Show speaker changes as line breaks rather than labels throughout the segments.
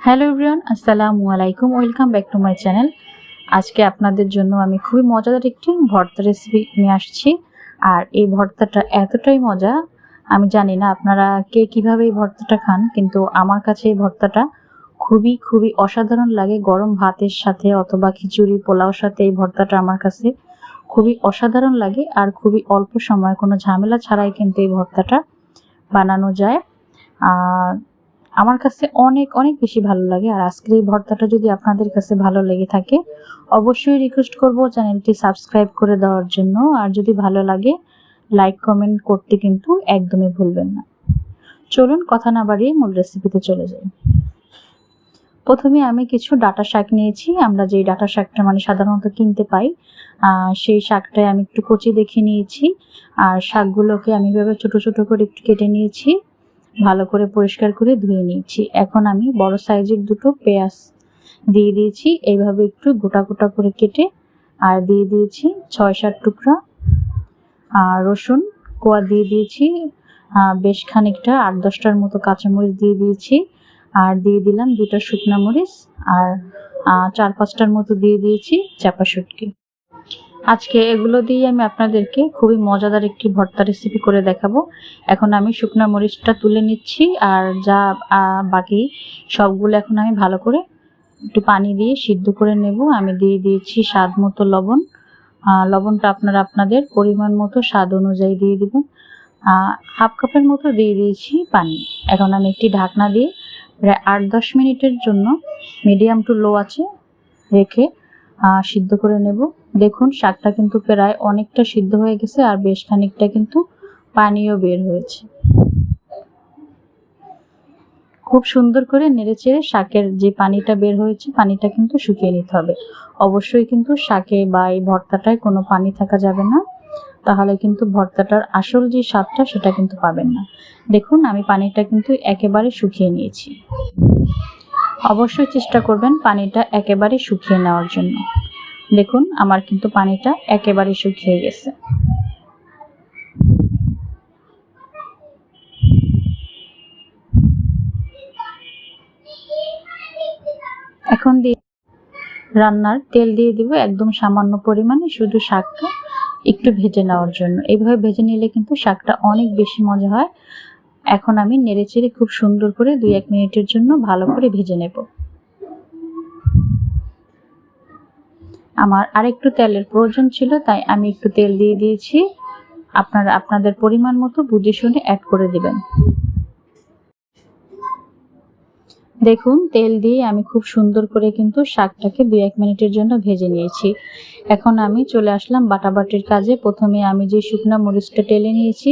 Hello everyone, আসসালামু আলাইকুম, welcome back to my channel. আজকে আপনাদের জন্য আমি খুবই মজাদার একটি ভর্তা রেসিপি নিয়ে আসছি। আর এই ভর্তাটা এতটাই মজা, আমি জানি না আপনারা কে কীভাবে এই ভর্তাটা খান, কিন্তু আমার কাছে এই ভর্তাটা খুবই খুবই অসাধারণ লাগে। গরম ভাতের সাথে অথবা খিচুড়ি, পোলাওর সাথে এই ভর্তাটা আমার কাছে খুবই অসাধারণ লাগে। আর খুবই অল্প সময়, কোনো ঝামেলা ছাড়াই কিন্তু এই ভর্তাটা বানানো যায়। আর আমার কাছে অনেক অনেক বেশি ভালো লাগে। আর আজকের এই ভর্তাটা যদি আপনাদের কাছে ভালো লেগে থাকে, অবশ্যই রিকোয়েস্ট করব চ্যানেলটি সাবস্ক্রাইব করে দেওয়ার জন্য। আর যদি ভালো লাগে লাইক কমেন্ট করতে কিন্তু একদমই ভুলবেন না। চলুন কথা না বাড়িয়ে মূল রেসিপিতে চলে যাই। প্রথমে আমি কিছু ডাটা শাক নিয়েছি। আমরা যেই ডাটা শাকটা মানে সাধারণত কিনতে পাই সেই শাকটাই আমি একটু কচি দেখে নিয়েছি। আর শাকগুলোকে আমি এভাবে ছোটো ছোটো করে একটু কেটে নিয়েছি। ভালো করে পরিষ্কার করে ধুয়ে নিয়েছি। এখন আমি বড় সাইজের দুটো পেঁয়াজ দিয়ে দিয়েছি। এইভাবে একটু গোটা গোটা করে কেটে আর দিয়ে দিয়েছি ছয় সাত টুকরা আর রসুন কোয়া দিয়ে দিয়েছি। বেশ খানিকটা আট দশটার মতো কাঁচামরিচ দিয়ে দিয়েছি। আর দিয়ে দিলাম দুটা শুকনা মরিচ আর চার পাঁচটার মতো দিয়ে দিয়েছি চাপা শুটকি। আজকে এগুলো দিয়ে আমি আপনাদেরকে খুবই মজাদার একটি ভর্তা রেসিপি করে দেখাবো। এখন আমি শুকনো মরিচটা তুলে নিচ্ছি আর যা বাকি সবগুলো এখন আমি ভালো করে একটু পানি দিয়ে সিদ্ধ করে নেব। আমি দিয়ে দিয়েছি স্বাদ মতো লবণ। লবণটা আপনারা আপনাদের পরিমাণ মতো স্বাদ অনুযায়ী দিয়ে দেবেন। হাফ কাপের মতো দিয়ে দিয়েছি পানি। এখন আমি একটি ঢাকনা দিয়ে প্রায় আট দশ মিনিটের জন্য মিডিয়াম টু লো আছে রেখে সিদ্ধ করে নেব। দেখুন, শাকটা কিন্তু প্রায় অনেকটা সিদ্ধ হয়ে গেছে আর বেশ খানিকটা কিন্তু পানিও বের হয়েছে। খুব সুন্দর করে নেড়েচেড়ে শাকের যে পানিটা বের হয়েছে, পানিটা কিন্তু শুকিয়ে নিতে হবে। অবশ্যই কিন্তু শাকে বা এই ভর্তাটায় কোনো পানি থাকা যাবে না। তাহলে কিন্তু ভর্তাটার আসল যে স্বাদটা, সেটা কিন্তু পাবেন না। দেখুন, আমি পানিটা কিন্তু একেবারে শুকিয়ে নিয়েছি। অবশ্যই চেষ্টা করবেন পানিটা একেবারে শুকিয়ে নেওয়ার জন্য। দেখুন, আমার কিন্তু পানিটা একেবারে শুকিয়ে গেছে। এখন দিয়ে রান্নার তেল দিয়ে দিব একদম সামান্য পরিমাণে, শুধু শাকটা একটু ভেজে নেওয়ার জন্য। এইভাবে ভেজে নিলে কিন্তু শাকটা অনেক বেশি মজা হয়। এখন আমি নেড়েচেড়ে খুব সুন্দর করে দুই এক মিনিটের জন্য ভালো করে ভেজে নেব। আমার আরেকটু তেলের প্রয়োজন ছিল, তাই আমি একটু তেল দিয়ে দিয়েছি। আপনারা আপনাদের পরিমাণ মতো বুঝে শুনে অ্যাড করে দেবেন। দেখুন, তেল দিয়ে আমি খুব সুন্দর করে কিন্তু শাকটাকে দু এক মিনিটের জন্য ভেজে নিয়েছি। এখন আমি চলে আসলাম বাটাবাটির কাজে। প্রথমে আমি যে শুকনো মরিচটা টেলে নিয়েছি,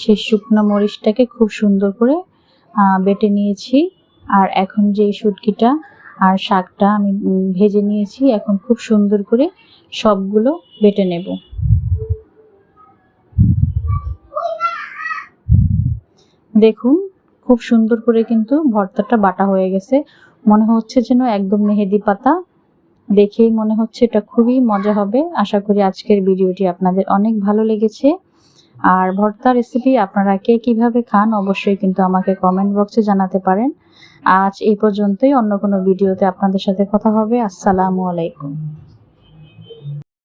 সেই শুকনো মরিচটাকে খুব সুন্দর করে বেটে নিয়েছি। আর এখন যে শুটকিটা আর শাকটা আমি ভেজে নিয়েছি। এখন খুব সুন্দর করে সবগুলো বেটে নেব। দেখুন, খুব সুন্দর করে কিন্তু ভর্তাটা বাটা হয়ে গেছে। মনে হচ্ছে যেন একদম মেহেদি পাতা। দেখেই মনে হচ্ছে এটা খুবই মজা হবে। আশা করি আজকের ভিডিওটি আপনাদের অনেক ভালো লেগেছে। আর ভর্তা রেসিপি আপনারা কে কীভাবে খান অবশ্যই কিন্তু আমাকে কমেন্ট বক্সে জানাতে পারেন। আজ এই পর্যন্তই, অন্য কোনো ভিডিওতে আপনাদের সাথে কথা হবে। আসসালামু আলাইকুম।